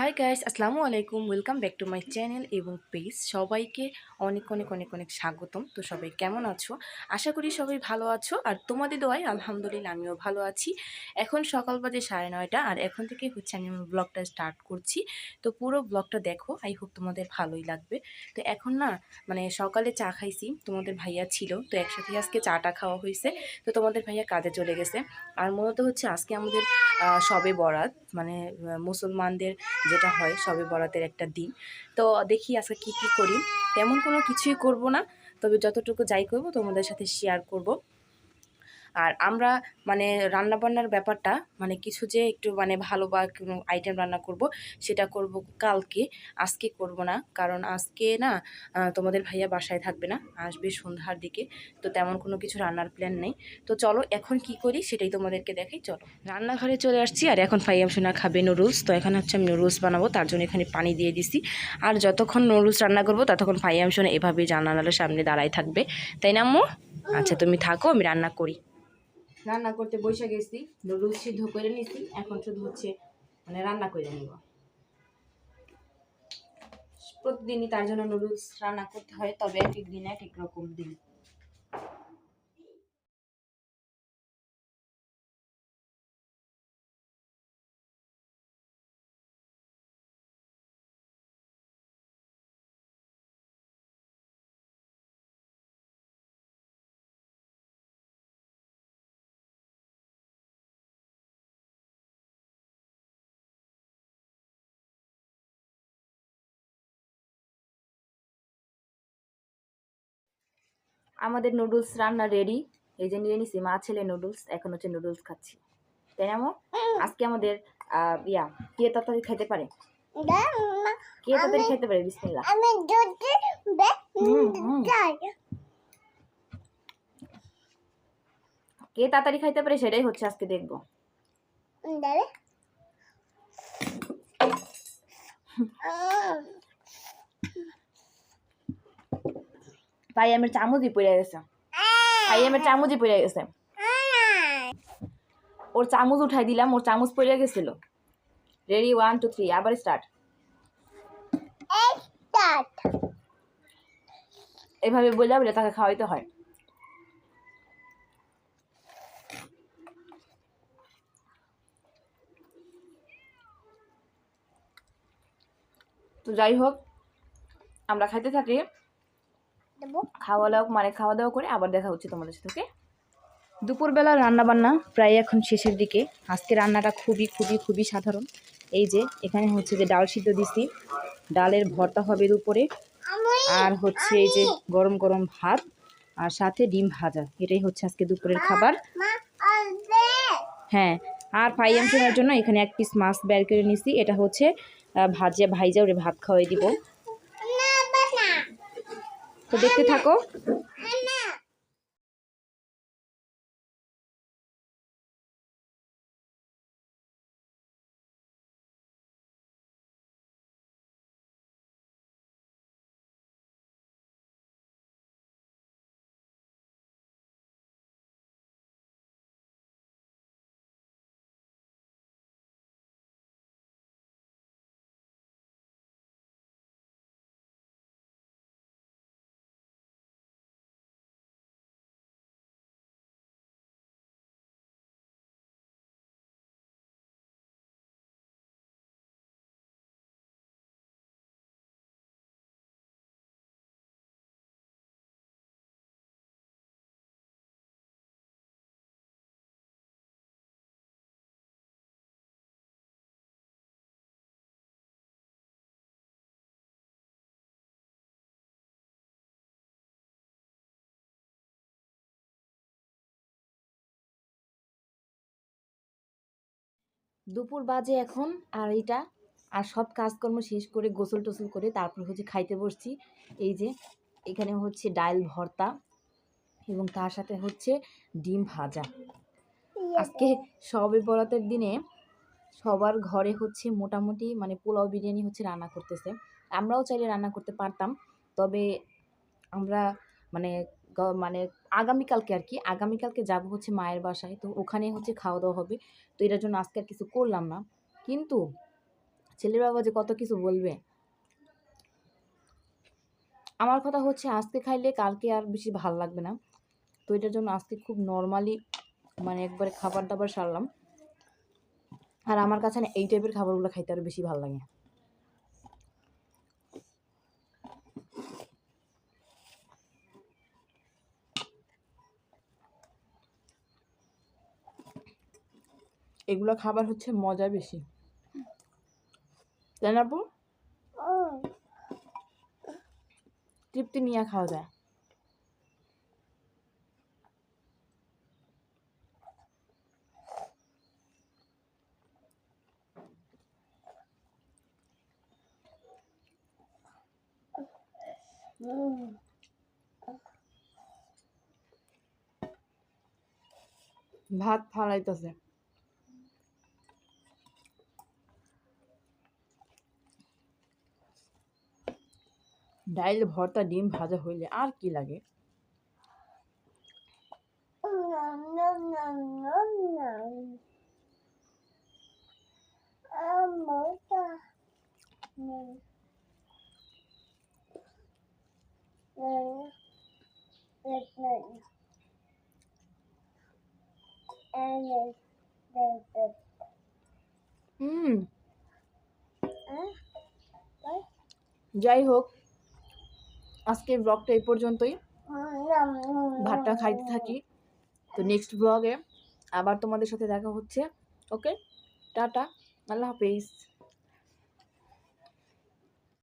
High guys আসসালামু আলাইকুম। Welcome back to my channel এবং পেজ সবাইকে অনেক অনেক অনেক অনেক স্বাগতম। তো সবাই কেমন আছো? আশা করি সবাই ভালো আছো। আর তোমাদের দোয়াই আলহামদুলিল্লাহ আমিও ভালো আছি। এখন সকাল বাজে সাড়ে নয়টা আর এখন থেকে হচ্ছে আমি আমার ব্লগটা স্টার্ট করছি। তো পুরো ব্লগটা দেখো আই হোপ তোমাদের ভালোই লাগবে। তো এখন না মানে সকালে চা খাইছি, তোমাদের ভাইয়া ছিল। তো একসাথে আজকে চাটা খাওয়া হয়েছে তো তোমাদের ভাইয়া কাজে চলে গেছে। আর মূলত হচ্ছে আজকে আমাদের সবে বরাত মানে মুসলমানদের যেটা হয় সবে বরাতের একটা দিন। তো দেখি আজকে কি কি করি। তেমন কোনো কিছুই করব না, তবে যতটুকু যাই করব তোমাদের সাথে শেয়ার করব। আর আমরা মানে রান্নাবান্নার ব্যাপারটা মানে কিছু যে একটু মানে ভালো বা কোনো আইটেম রান্না করব, সেটা করব কালকে, আজকে করব না। কারণ আজকে না তোমাদের ভাইয়া বাসায় থাকবে না, আসবে সন্ধ্যার দিকে। তো তেমন কোনো কিছু রান্নার প্ল্যান নেই। তো চলো, এখন কি করি সেটাই তোমাদেরকে দেখাই, চলো। রান্নাঘরে চলে আসছি, আর এখন ফাইয়াম সোনা খাবে নুডলস তো এখানে হচ্ছে আমি নুডলস বানাবো, তার জন্য এখানে পানি দিয়ে দিছি। আর যতক্ষণ নুডলস রান্না করব, ততক্ষণ ফাইয়াম সোনা এভাবেই জানালার সামনে দাঁড়ায় থাকবে। তাই না আম্মু? আচ্ছা তুমি থাকো, আমি রান্না করি। রান্না করতে বসে গেছি, নুডলস সিদ্ধ করে নিছি, এখন শুধু হচ্ছে মানে রান্না করে নিব। প্রতিদিনই তার জন্য নুডলস রান্না করতে হয়, তবে এক এক দিন এক এক রকম দিন। আমাদের নুডলস রান্না রেডি এই যে নিয়ে নিছি মা ছেলে নুডলস এখন হচ্ছে নুডলস খাচ্ছি। তাই না আজকে আমাদের ইয়া কে তাড়াতাড়ি খেতে পারে? কে তাড়াতাড়ি খেতে পারে? বিসমিল্লাহ। আমি। কে তাড়াতাড়ি খাইতে পারে সেটাই হচ্ছে আজকে দেখব। দাঁড়ে। ভাই আমার চামচই পড়ে গেছে। ভাই আমার চামচই পড়ে গেছে। ওর চামচ উঠাই দিলাম, ওর চামচ পড়ে গেছিল। রেডি ওয়ান টু থ্রি আবার স্টার্ট এভাবে বলে বলে তাকে খাওয়াইতে হয়। তো যাই হোক, আমরা খাইতে থাকি। খাওয়া দাওয়া মানে খাওয়া দাওয়া করে আবার দেখা হচ্ছে তোমাদের সাথে ওকে? দুপুরবেলা রান্না বান্না প্রায় এখন শেষের দিকে। আজকে রান্নাটা খুবই খুবই খুবই সাধারণ। এই যে এখানে হচ্ছে যে ডাল সিদ্ধ দিছি। ডালের ভর্তা হবে উপরে। আর হচ্ছে এই যে গরম গরম ভাত। আর সাথে ডিম ভাজা। এটাই হচ্ছে আজকে দুপুরের খাবার। হ্যাঁ আর ফাইয়াম জন্য এখানে এক পিস মাছ বের করে নিছি। এটা হচ্ছে ভাজে ভাইজা ওরে ভাত খাওয়াই দিব। তো দেখতে থাকো দুপুর বাজে এখন আর আড়াইটা, আর সব কাজকর্ম শেষ করে গোসল টোসল করে তারপর হচ্ছে খাইতে বসছি। এই যে, এখানে হচ্ছে ডাল ভর্তা এবং তার সাথে হচ্ছে ডিম ভাজা। আজকে সবে বরাতের দিনে সবার ঘরে হচ্ছে মোটামুটি মানে পোলাও বিরিয়ানি হচ্ছে রান্না করতেছে। আমরাও চাইলে রান্না করতে পারতাম, তবে আমরা মানে মানে আগামীকালকে আর কি, আগামীকালকে যাব হচ্ছে মায়ের বাসায়। তো ওখানে হচ্ছে খাওয়া দাওয়া হবে। তো এটার জন্য আজকে আর কিছু করলাম না। কিন্তু ছেলের বাবা যে কত কিছু বলবে। আমার কথা হচ্ছে আজকে খাইলে কালকে আর বেশি ভালো লাগবে না। তো এটার জন্য আজকে খুব নর্মালি মানে একবারে খাবার দাবার সারলাম। আর আমার কাছে না এই টাইপের খাবারগুলো খাইতে আরও বেশি ভালো লাগে। এগুলো খাবার হচ্ছে মজা বেশি। তাই না তৃপ্তি নিয়ে খাওয়া যায়। ভাত ফালাইতেছে। ডাইল ভর্তা ডিম ভাজা হইলে আর কি লাগে হুম? যাই হোক আজকের ব্লগটা এই পর্যন্তই. ভাতটা খাইতে থাকি। তো নেক্সট ব্লগে আবার তোমাদের সাথে দেখা হচ্ছে ওকে টাটা, আল্লাহ হাফেজ।